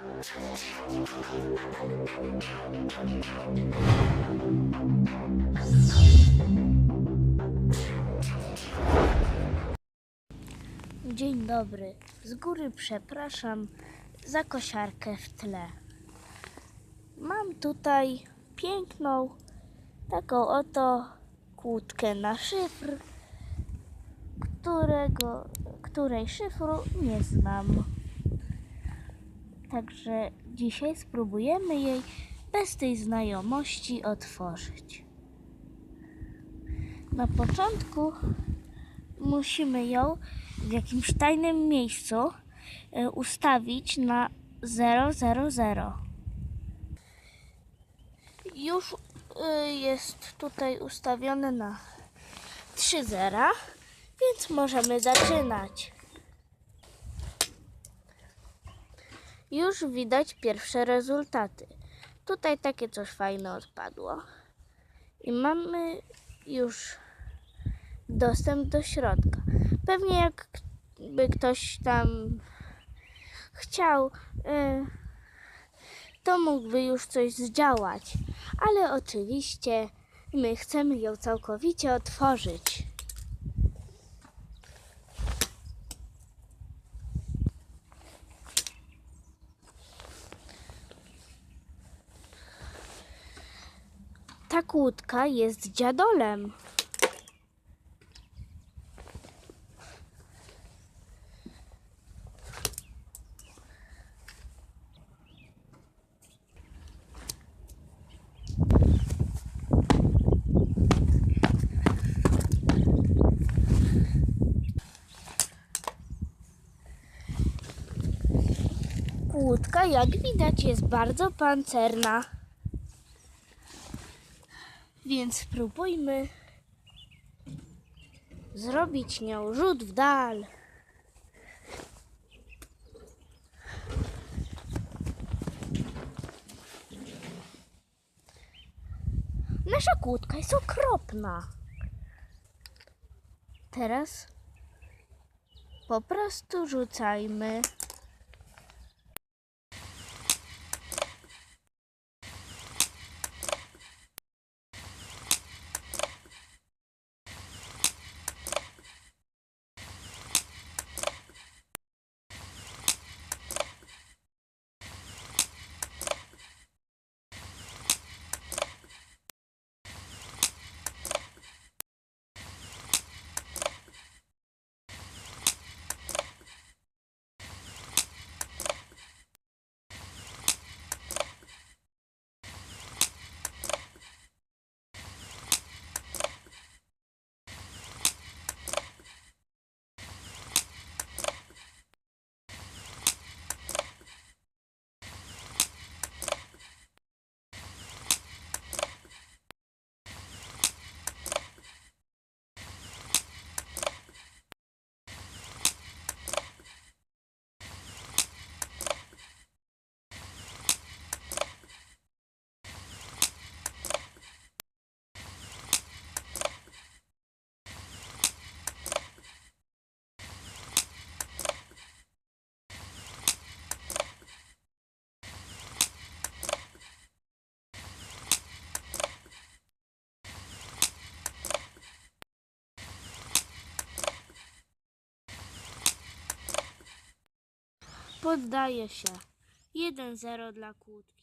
Dzień dobry. Z góry przepraszam za kosiarkę w tle. Mam tutaj piękną, taką oto kłódkę na szyfr, którego, której szyfru nie znam. Także dzisiaj spróbujemy jej bez tej znajomości otworzyć. Na początku musimy ją w jakimś tajnym miejscu e, ustawić na 000. Już y, jest tutaj ustawione na 3 zera, więc możemy zaczynać. Już widać pierwsze rezultaty. Tutaj takie coś fajne odpadło. I mamy już dostęp do środka. Pewnie jakby ktoś tam chciał, y, to mógłby już coś zdziałać, ale oczywiście my chcemy ją całkowicie otworzyć. Kłódka jest dziadolem. Kłódka, jak widać, jest bardzo pancerna. Więc spróbujmy zrobić nią rzut w dal. Nasza kłódka jest okropna. Teraz po prostu rzucajmy. Poddaję się. 1-0 dla kłódki.